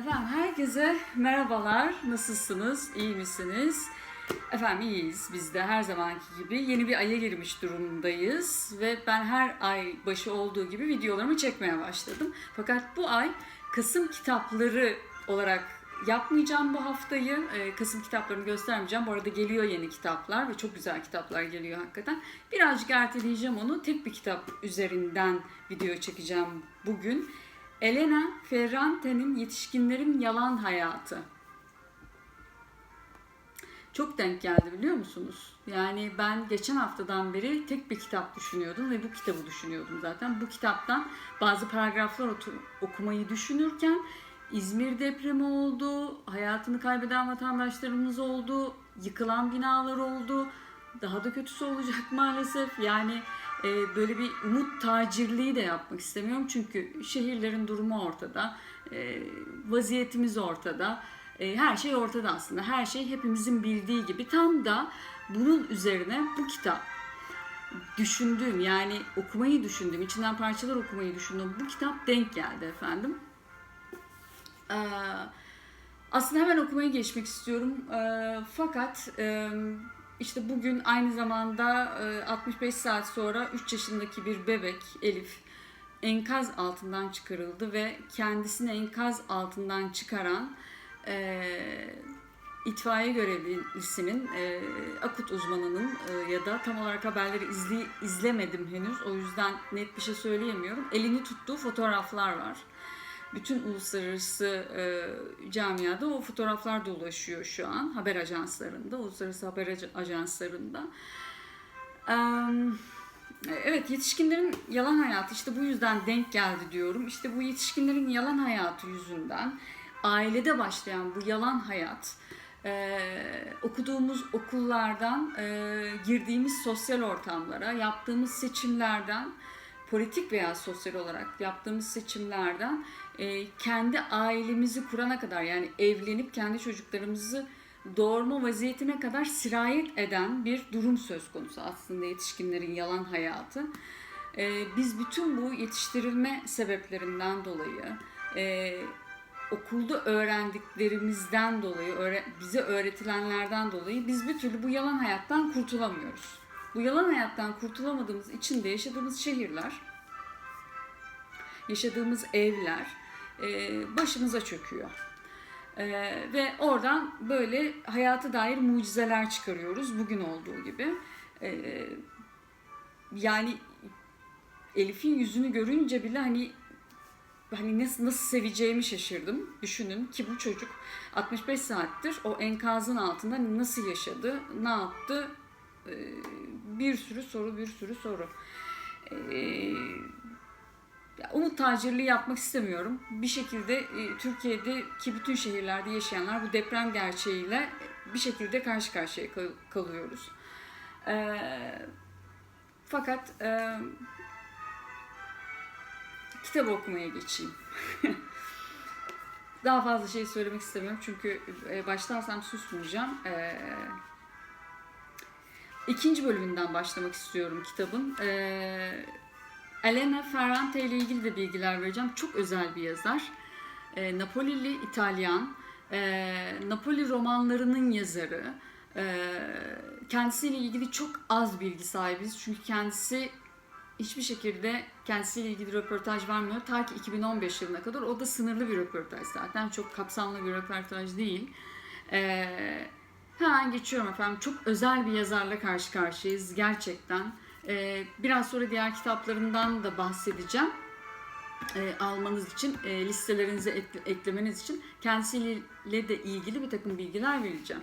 Efendim herkese merhabalar. Nasılsınız? İyi misiniz? Efendim iyiyiz biz de her zamanki gibi. Yeni bir aya girmiş durumdayız ve ben her ay başı olduğu gibi videolarımı çekmeye başladım. Fakat bu ay Kasım kitapları olarak yapmayacağım bu haftayı. Ee, Kasım kitaplarını göstermeyeceğim. Bu arada geliyor yeni kitaplar ve çok güzel kitaplar geliyor hakikaten. Birazcık erteleyeceğim onu. Tek bir kitap üzerinden video çekeceğim bugün. Elena Ferrante'nin Yetişkinlerin Yalan Hayatı. Çok denk geldi biliyor musunuz? Yani ben geçen haftadan beri tek bir kitap düşünüyordum ve bu kitabı düşünüyordum zaten. Bu kitaptan bazı paragraflar okumayı düşünürken İzmir depremi oldu, hayatını kaybeden vatandaşlarımız oldu, yıkılan binalar oldu. Daha da kötüsü olacak maalesef. Yani e, böyle bir umut tacirliği de yapmak istemiyorum. Çünkü şehirlerin durumu ortada, e, vaziyetimiz ortada. E, her şey ortada aslında. Her şey hepimizin bildiği gibi. Tam da bunun üzerine bu kitap düşündüğüm yani okumayı düşündüğüm, içinden parçalar okumayı düşündüğüm bu kitap denk geldi efendim. Ee, aslında hemen okumaya geçmek istiyorum. Ee, fakat e, işte bugün aynı zamanda e, 65 saat sonra 3 yaşındaki bir bebek Elif enkaz altından çıkarıldı ve kendisini enkaz altından çıkaran e, itfaiye görevlisinin, e, akut uzmanının e, ya da tam olarak haberleri izli, izlemedim henüz. O yüzden net bir şey söyleyemiyorum. Elini tuttuğu fotoğraflar var. Bütün uluslararası e, camiada o fotoğraflar dolaşıyor şu an. Haber ajanslarında, uluslararası haber aj- ajanslarında. Em, Evet yetişkinlerin yalan hayatı işte bu yüzden denk geldi diyorum. İşte bu yetişkinlerin yalan hayatı yüzünden ailede başlayan bu yalan hayat e, okuduğumuz okullardan e, girdiğimiz sosyal ortamlara yaptığımız seçimlerden politik veya sosyal olarak yaptığımız seçimlerden e, kendi ailemizi kurana kadar yani evlenip kendi çocuklarımızı doğurma vaziyetine kadar sirayet eden bir durum söz konusu aslında yetişkinlerin yalan hayatı. Ee, biz bütün bu yetiştirilme sebeplerinden dolayı, e, okulda öğrendiklerimizden dolayı, bize öğretilenlerden dolayı biz bir türlü bu yalan hayattan kurtulamıyoruz. Bu yalan hayattan kurtulamadığımız için de yaşadığımız şehirler, yaşadığımız evler e, başımıza çöküyor. Ee, ve oradan böyle hayata dair mucizeler çıkarıyoruz bugün olduğu gibi. Ee, yani Elif'in yüzünü görünce bile hani hani nasıl, nasıl seveceğimi şaşırdım. Düşünün ki bu çocuk 65 saattir o enkazın altında nasıl yaşadı, ne yaptı? Ee, bir sürü soru, bir sürü soru. Ee, umut tacirliği yapmak istemiyorum. Bir şekilde e, Türkiye'deki bütün şehirlerde yaşayanlar bu deprem gerçeğiyle bir şekilde karşı karşıya kal- kalıyoruz. E, fakat e, kitap okumaya geçeyim. Daha fazla şey söylemek istemiyorum çünkü e, başlarsam susmayacağım. E, ikinci bölümünden başlamak istiyorum kitabın. E, Elena Ferrante ile ilgili de bilgiler vereceğim. Çok özel bir yazar. E, Napolili İtalyan. E, Napoli romanlarının yazarı. E, kendisiyle ilgili çok az bilgi sahibiz. Çünkü kendisi hiçbir şekilde kendisiyle ilgili röportaj vermiyor. Ta ki 2015 yılına kadar. O da sınırlı bir röportaj zaten. Çok kapsamlı bir röportaj değil. E, hemen geçiyorum efendim. Çok özel bir yazarla karşı karşıyayız gerçekten. Ee, biraz sonra diğer kitaplarından da bahsedeceğim. Ee, almanız için, e, listelerinize ekle- eklemeniz için kendisiyle de ilgili bir takım bilgiler vereceğim.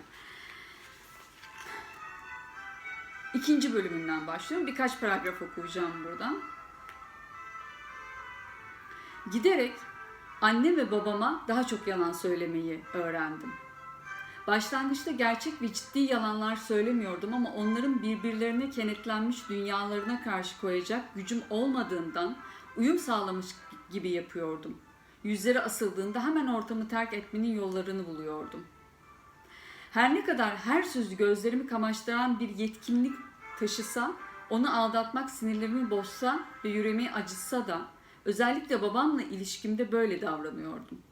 İkinci bölümünden başlıyorum. Birkaç paragraf okuyacağım buradan. Giderek anne ve babama daha çok yalan söylemeyi öğrendim. Başlangıçta gerçek ve ciddi yalanlar söylemiyordum ama onların birbirlerine kenetlenmiş dünyalarına karşı koyacak gücüm olmadığından uyum sağlamış gibi yapıyordum. Yüzleri asıldığında hemen ortamı terk etmenin yollarını buluyordum. Her ne kadar her sözü gözlerimi kamaştıran bir yetkinlik taşısa, onu aldatmak sinirlerimi bozsa ve yüreğimi acıtsa da özellikle babamla ilişkimde böyle davranıyordum.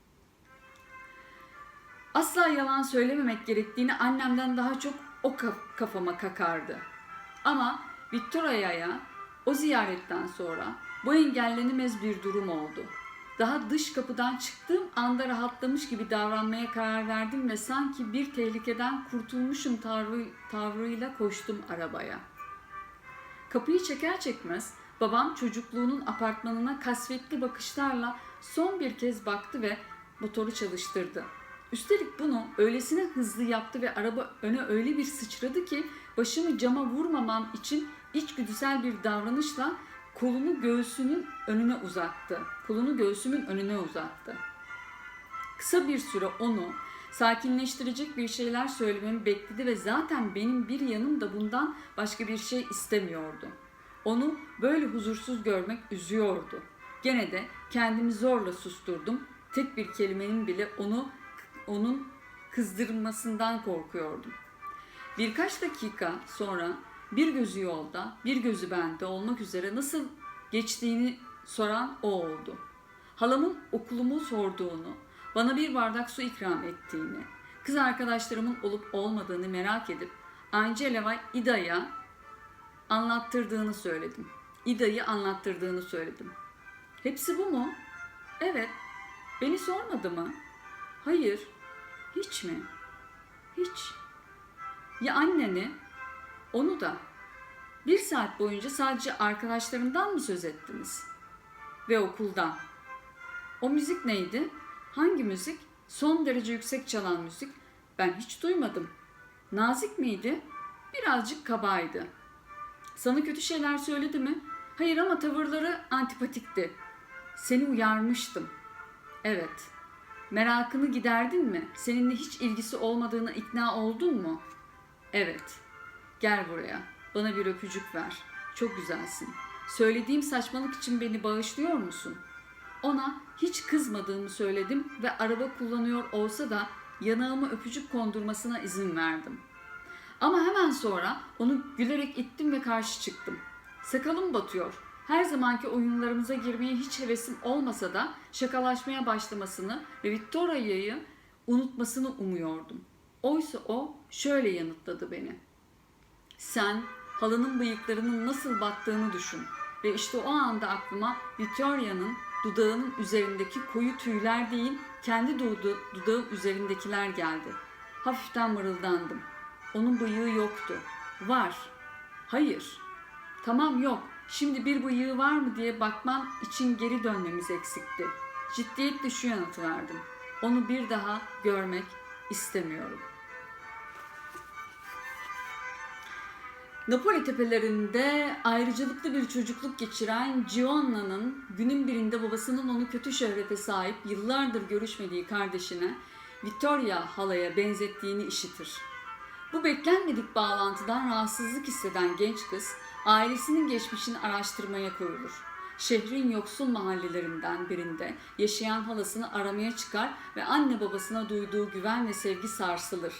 Asla yalan söylememek gerektiğini annemden daha çok o kaf- kafama kakardı. Ama Victoria'ya o ziyaretten sonra bu engellenemez bir durum oldu. Daha dış kapıdan çıktığım anda rahatlamış gibi davranmaya karar verdim ve sanki bir tehlikeden kurtulmuşum tavrı, tavrıyla koştum arabaya. Kapıyı çeker çekmez babam çocukluğunun apartmanına kasvetli bakışlarla son bir kez baktı ve motoru çalıştırdı. Üstelik bunu öylesine hızlı yaptı ve araba öne öyle bir sıçradı ki başımı cama vurmamam için içgüdüsel bir davranışla kolunu göğsünün önüne uzattı. Kolunu göğsümün önüne uzattı. Kısa bir süre onu sakinleştirecek bir şeyler söylememi bekledi ve zaten benim bir yanım da bundan başka bir şey istemiyordu. Onu böyle huzursuz görmek üzüyordu. Gene de kendimi zorla susturdum. Tek bir kelimenin bile onu onun kızdırmasından korkuyordum. Birkaç dakika sonra bir gözü yolda, bir gözü bende olmak üzere nasıl geçtiğini soran o oldu. Halamın okulumu sorduğunu, bana bir bardak su ikram ettiğini, kız arkadaşlarımın olup olmadığını merak edip Angeleva İda'ya anlattırdığını söyledim. İda'yı anlattırdığını söyledim. Hepsi bu mu? Evet. Beni sormadı mı? Hayır. Hiç mi? Hiç. Ya anneni? Onu da. Bir saat boyunca sadece arkadaşlarından mı söz ettiniz? Ve okuldan. O müzik neydi? Hangi müzik? Son derece yüksek çalan müzik. Ben hiç duymadım. Nazik miydi? Birazcık kabaydı. Sana kötü şeyler söyledi mi? Hayır ama tavırları antipatikti. Seni uyarmıştım. Evet. Merakını giderdin mi? Seninle hiç ilgisi olmadığına ikna oldun mu? Evet. Gel buraya. Bana bir öpücük ver. Çok güzelsin. Söylediğim saçmalık için beni bağışlıyor musun? Ona hiç kızmadığımı söyledim ve araba kullanıyor olsa da yanağıma öpücük kondurmasına izin verdim. Ama hemen sonra onu gülerek ittim ve karşı çıktım. Sakalım batıyor. Her zamanki oyunlarımıza girmeye hiç hevesim olmasa da şakalaşmaya başlamasını ve Victoria'yı unutmasını umuyordum. Oysa o şöyle yanıtladı beni. Sen halının bıyıklarının nasıl battığını düşün. Ve işte o anda aklıma Victoria'nın dudağının üzerindeki koyu tüyler değil, kendi dudu, dudağım üzerindekiler geldi. Hafiften mırıldandım. Onun bıyığı yoktu. Var. Hayır. Tamam yok. Şimdi bir bıyığı var mı diye bakman için geri dönmemiz eksikti. Ciddiyetle şu yanıtı verdim. Onu bir daha görmek istemiyorum. Napoli tepelerinde ayrıcalıklı bir çocukluk geçiren Giovanna'nın günün birinde babasının onu kötü şöhrete sahip yıllardır görüşmediği kardeşine Vittoria halaya benzettiğini işitir. Bu beklenmedik bağlantıdan rahatsızlık hisseden genç kız ailesinin geçmişini araştırmaya koyulur. Şehrin yoksul mahallelerinden birinde yaşayan halasını aramaya çıkar ve anne babasına duyduğu güven ve sevgi sarsılır.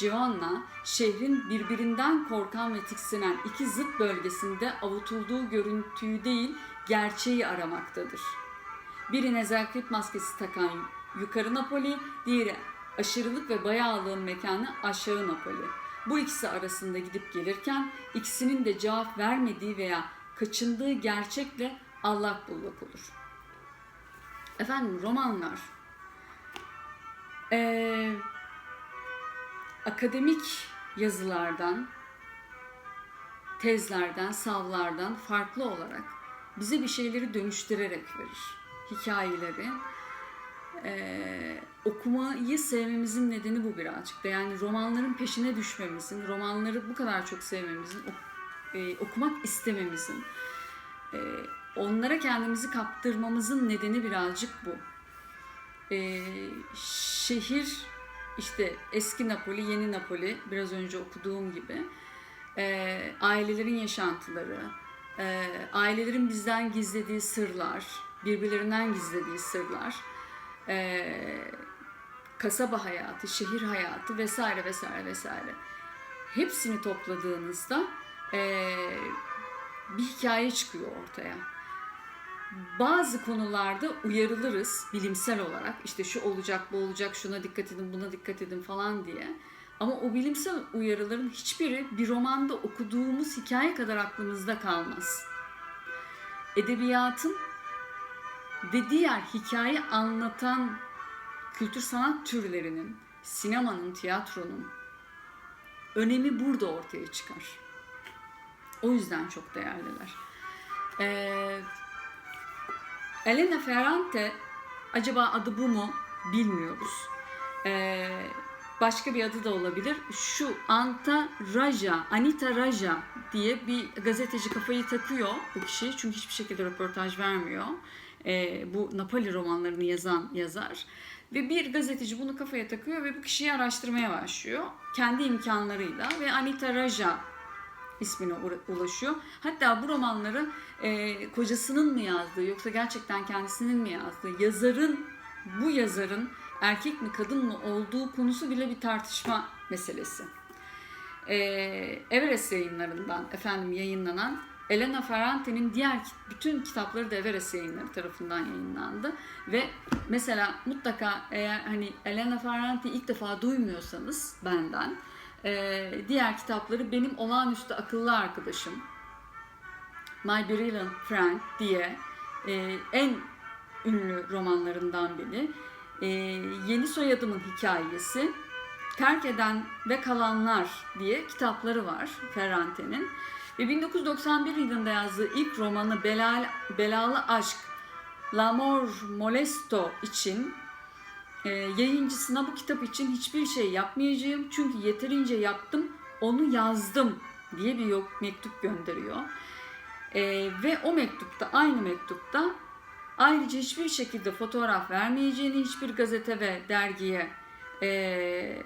Giovanna, şehrin birbirinden korkan ve tiksinen iki zıt bölgesinde avutulduğu görüntüyü değil, gerçeği aramaktadır. Biri nezaket maskesi takan yukarı Napoli, diğeri aşırılık ve bayağılığın mekanı aşağı Napoli. Bu ikisi arasında gidip gelirken ikisinin de cevap vermediği veya kaçındığı gerçekle allak bullak olur. Efendim romanlar. Ee, akademik yazılardan, tezlerden, savlardan farklı olarak bize bir şeyleri dönüştürerek verir. Hikayeleri. Ee, okumayı sevmemizin nedeni bu birazcık da. Yani romanların peşine düşmemizin, romanları bu kadar çok sevmemizin, e, okumak istememizin, e, onlara kendimizi kaptırmamızın nedeni birazcık bu. E, şehir işte eski Napoli, yeni Napoli biraz önce okuduğum gibi e, ailelerin yaşantıları, e, ailelerin bizden gizlediği sırlar, birbirlerinden gizlediği sırlar, e, kasaba hayatı, şehir hayatı vesaire vesaire vesaire. Hepsini topladığınızda e, bir hikaye çıkıyor ortaya. bazı konularda uyarılırız bilimsel olarak. İşte şu olacak, bu olacak, şuna dikkat edin, buna dikkat edin falan diye. Ama o bilimsel uyarıların hiçbiri bir romanda okuduğumuz hikaye kadar aklımızda kalmaz. Edebiyatın ve diğer hikaye anlatan kültür sanat türlerinin, sinemanın, tiyatronun önemi burada ortaya çıkar. O yüzden çok değerliler. Ee, Elena Ferrante acaba adı bu mu bilmiyoruz. Ee, başka bir adı da olabilir. Şu Anta Raja, Anita Raja diye bir gazeteci kafayı takıyor bu kişi. Çünkü hiçbir şekilde röportaj vermiyor. Ee, bu Napoli romanlarını yazan yazar. Ve bir gazeteci bunu kafaya takıyor ve bu kişiyi araştırmaya başlıyor. Kendi imkanlarıyla ve Anita Raja ismine ulaşıyor. Hatta bu romanları e, kocasının mı yazdığı yoksa gerçekten kendisinin mi yazdığı, yazarın, bu yazarın erkek mi kadın mı olduğu konusu bile bir tartışma meselesi. E, Everest yayınlarından efendim yayınlanan Elena Ferrante'nin diğer bütün kitapları da Everest yayınları tarafından yayınlandı ve mesela mutlaka eğer hani Elena Ferrante ilk defa duymuyorsanız benden ee, diğer kitapları benim olağanüstü akıllı arkadaşım My Brilliant Friend diye e, en ünlü romanlarından biri. E, Yeni Soyadımın Hikayesi, Terk Eden ve Kalanlar diye kitapları var Ferrante'nin. Ve 1991 yılında yazdığı ilk romanı Belal, Belalı Aşk, L'Amor Molesto için e, yayıncısına bu kitap için hiçbir şey yapmayacağım çünkü yeterince yaptım onu yazdım diye bir yok mektup gönderiyor. E, ve o mektupta aynı mektupta ayrıca hiçbir şekilde fotoğraf vermeyeceğini hiçbir gazete ve dergiye e,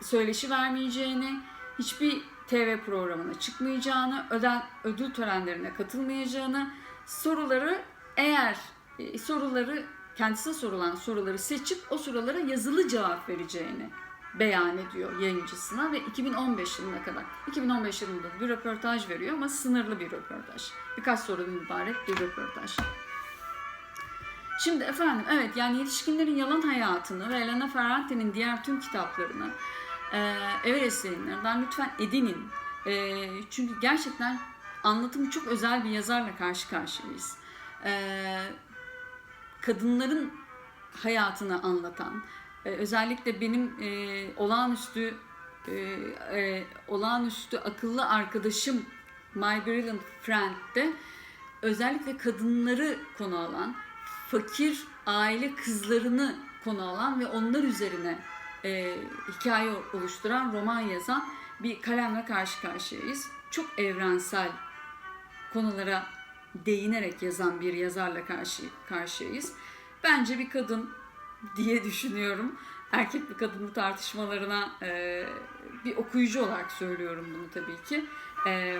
söyleşi vermeyeceğini hiçbir TV programına çıkmayacağını ödel, ödül törenlerine katılmayacağını soruları eğer e, soruları kendisine sorulan soruları seçip o sorulara yazılı cevap vereceğini beyan ediyor yayıncısına ve 2015 yılına kadar. 2015 yılında bir röportaj veriyor ama sınırlı bir röportaj. Birkaç sorudan mübarek bir röportaj. Şimdi efendim evet yani yetişkinlerin yalan hayatını ve Elena Ferrante'nin diğer tüm kitaplarını e, Everest yayınlarından lütfen edinin. E, çünkü gerçekten anlatımı çok özel bir yazarla karşı karşıyayız. E, kadınların hayatını anlatan, e, özellikle benim e, olağanüstü e, e, olağanüstü akıllı arkadaşım My Brilliant Friend'de özellikle kadınları konu alan, fakir aile kızlarını konu alan ve onlar üzerine e, hikaye oluşturan roman yazan bir kalemle karşı karşıyayız. Çok evrensel konulara değinerek yazan bir yazarla karşı karşıyayız. Bence bir kadın diye düşünüyorum. Erkek bir kadın bu tartışmalarına e, bir okuyucu olarak söylüyorum bunu tabii ki. E,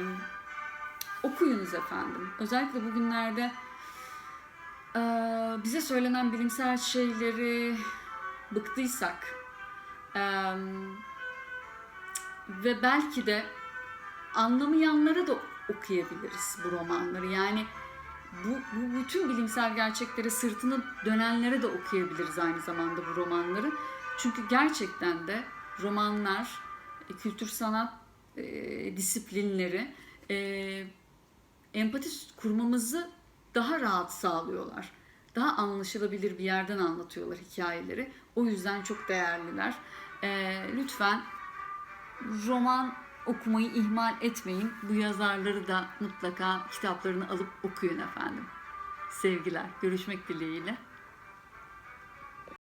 okuyunuz efendim. Özellikle bugünlerde e, bize söylenen bilimsel şeyleri bıktıysak ve belki de anlamayanlara da okuyabiliriz bu romanları. Yani bu, bu bütün bilimsel gerçekleri sırtını dönenlere de okuyabiliriz aynı zamanda bu romanları. Çünkü gerçekten de romanlar, e, kültür sanat e, disiplinleri e, empati kurmamızı daha rahat sağlıyorlar. Daha anlaşılabilir bir yerden anlatıyorlar hikayeleri. O yüzden çok değerliler. E, lütfen roman okumayı ihmal etmeyin. Bu yazarları da mutlaka kitaplarını alıp okuyun efendim. Sevgiler. Görüşmek dileğiyle.